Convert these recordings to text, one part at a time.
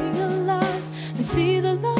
alive and see the light.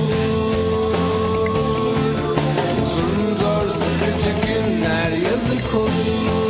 cold.